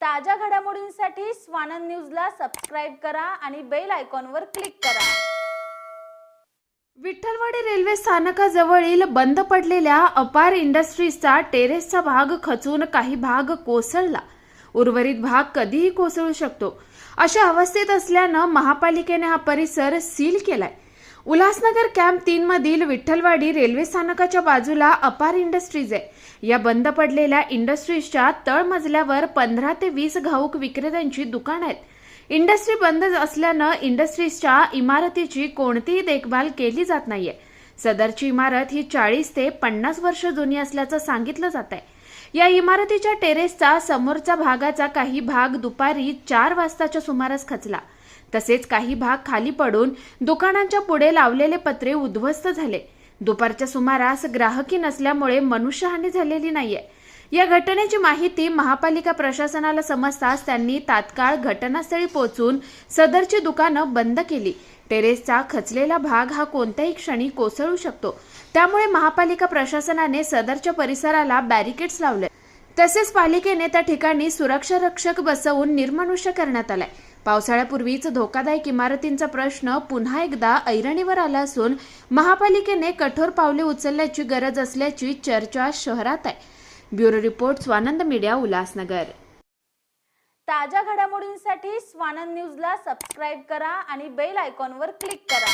ताज्या घडामोडींसाठी स्वानंद न्यूजला सबस्क्राईब करा आणि बेल आयकॉनवर क्लिक करा. विठ्ठलवाडी रेल्वे स्थानकाजवळील बंद पडलेल्या अपार इंडस्ट्रीजचा टेरेसचा भाग खचून काही भाग कोसळला. उर्वरित भाग कधीही कोसळू शकतो. अशा अवस्थेत असल्यानं महापालिकेने हा परिसर सील केलाय. उल्हासनगर कॅम्प तीन मधील विठ्ठलवाडी रेल्वे स्थानकाच्या बाजूला अपार इंडस्ट्रीज आहे. या बंद पडलेल्या इंडस्ट्रीजच्या तळमजल्यावर पंधरा ते वीस घाऊक विक्रेत्यांची दुकानं आहेत. इंडस्ट्री बंद असल्यानं इंडस्ट्रीजच्या इमारतीची कोणतीही देखभाल केली जात नाहीये. सदरची इमारत ही चाळीस ते पन्नास वर्ष जुनी असल्याचं सांगितलं जात आहे. या इमारतीच्या टेरेसचा समोरच्या भागाचा काही भाग दुपारी चार वाजताच्या सुमारास खचला. तसेच काही भाग खाली पडून दुकानांच्या पुढे लावलेले पत्रे उद्ध्वस्त झाले. दुपारच्या सुमारास ग्राहकी नसल्यामुळे मनुष्यहानी झालेली नाहीये. या घटनेची माहिती महापालिका प्रशासनाला समजताच त्यांनी तात्काळ घटनास्थळी पोहोचून सदरची दुकानं बंद केली. टेरेसचा खचलेला भाग हा कोणत्याही क्षणी कोसळू शकतो. त्यामुळे महापालिका प्रशासनाने सदरच्या परिसराला बॅरिकेड्स लावले. तसेच पालिकेने त्या ठिकाणी सुरक्षा रक्षक बसवून निर्मनुष्य करण्यात आलाय. पावसाळ्यापूर्वीच धोकादायक इमारतींचा प्रश्न पुन्हा एकदा ऐरणीवर आला असून महापालिकेने कठोर पावले उचलण्याची गरज असल्याची चर्चा शहरात आहे. Bureau report Swanand media Ulhasnagar. ताज्या घडामोडींसाठी स्वानंद न्यूजला सबस्क्राईब करा आणि बेल आयकॉनवर क्लिक करा.